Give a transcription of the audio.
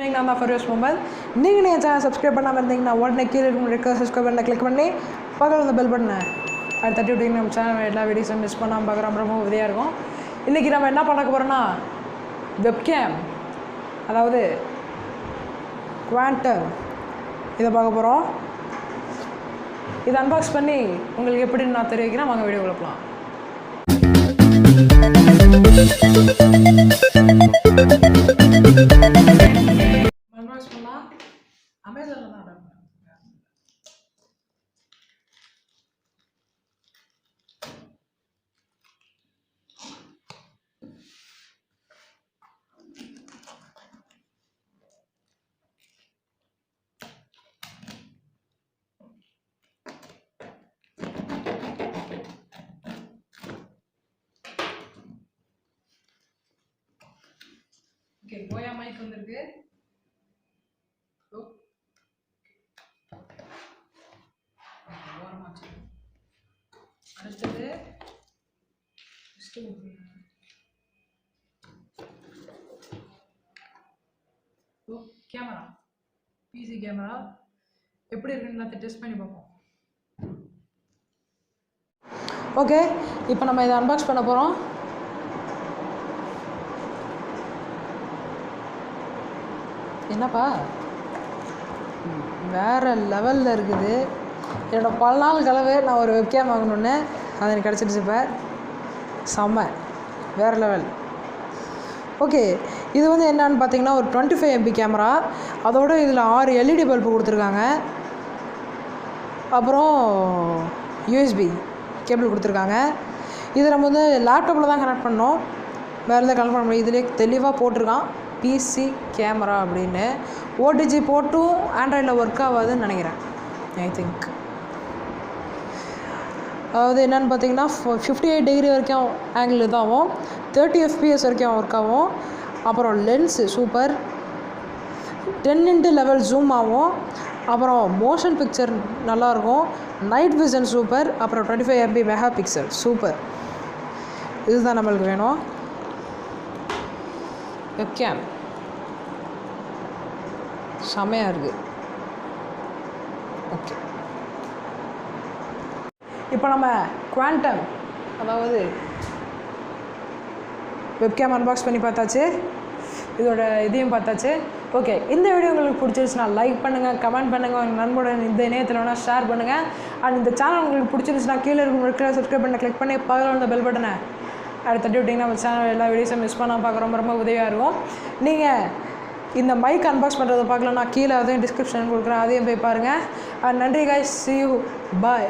நான் தான் ஃபர்வேஸ் முகமது நீங்கள் என் சேனல் சப்ஸ்கிரைப் பண்ணாமல் இருந்தீங்கன்னா உடனே கீழே இருக்கும் சப்ஸ்கிரைப் பண்ண கிளிக் பண்ணி பக்கத்தில் அந்த பெல் பண்ணேன் அது தட்டி விட்டீங்க நம்ம சேனல் எல்லா வீடியோஸும் மிஸ் பண்ணாமல் பார்க்குறோம் ரொம்ப உதவியாக இருக்கும். இன்றைக்கி நம்ம என்ன பண்ண போகிறோன்னா வெப்கேம் அதாவது குவான்டம் இதை பார்க்க போகிறோம் இதை அன்பாக்ஸ் பண்ணி உங்களுக்கு எப்படின்னு நான் தெரிவிக்கிறேன். வாங்க வீடியோ கொடுக்கலாம் போயா மைக் வந்திருக்கு. அடுத்தது ஓ கேமரா பிசி கேமரா எப்படி இருக்குன்னு எல்லாத்தையும் டெஸ்ட் பண்ணி பார்ப்போம். ஓகே இப்போ நம்ம இதை அன்பாக்ஸ் பண்ண போகிறோம் என்னப்பா? வேறு லெவலில் இருக்குது. என்னோட பல நாள் கலவை நான் ஒரு வெப்கேம் வாங்கணுன்னு அது எனக்கு கிடச்சிருச்சு இப்போ. செம்ம. வேறு லெவல் ஓகே இது வந்து என்னன்னு பார்த்தீங்கன்னா ஒரு டுவெண்ட்டி ஃபைவ் எம்பி கேமரா அதோட இதில் ஆறு எல்இடி பல்பு கொடுத்துருக்காங்க. அப்புறம் யூஎஸ்பி கேபிள் கொடுத்துருக்காங்க. இது நம்ம வந்து லேப்டாப்பில் தான் கனெக்ட் பண்ணோம் வேறு எதாவது கனெக்ட் பண்ண முடியும் இதிலே தெளிவாக போட்டிருக்கான். பிசி கேமரா அப்படின்னு ஓடிஜி போட்டும் ஆண்ட்ராய்டில் ஒர்க் ஆகாதுன்னு நினைக்கிறேன் ஐ திங்க் அதாவது என்னென்னு பார்த்தீங்கன்னா ஃபிஃப்டி எயிட் டிகிரி வரைக்கும் ஆங்கிள் இதாகும் தேர்ட்டி எஃபிஎஸ் வரைக்கும் ஒர்க் ஆகும் அப்புறம் lens super ten into level zoom ஆகும் அப்புறம் மோஷன் பிக்சர் நல்லாயிருக்கும். நைட் விஷன் சூப்பர் அப்புறம் twenty five MP mega pixel super இதுதான் நம்மளுக்கு வேணும். வெப்கேம் செமையாக இருக்குது ஓகே இப்போ நம்ம குவாண்டம் அதாவது வெப்கேம் அன்பாக்ஸ் பண்ணி பார்த்தாச்சு. இதோட இதையும் பார்த்தாச்சு. ஓகே இந்த வீடியோ உங்களுக்கு பிடிச்சிருச்சுன்னா லைக் பண்ணுங்கள் கமெண்ட் பண்ணுங்கள் உங்கள் நண்பருடன் இந்த இணையத்தில் வேணால் ஷேர் பண்ணுங்கள் அண்ட் இந்த சேனல் உங்களுக்கு பிடிச்சிருச்சுன்னா கீழே இருக்கும் இருக்கிற சப்ஸ்கிரைப் பண்ண கிளிக் பண்ணி பக்கத்தில் அந்த பெல் பட்டனை அடுத்தடி தட்டி விட்டிங்கன்னா நம்ம சேனல் எல்லா வீடியோஸும் மிஸ் பண்ணால் பார்க்க ரொம்ப ரொம்ப உதவியாக இருக்கும். நீங்கள் இந்த மைக் அன்பாக்ஸ் பண்ணுறதை நான் கீழே அதையும் டிஸ்கிரிப்ஷன் கொடுக்குறேன். அதையும் போய் பாருங்கள் நன்றி guys. C you bye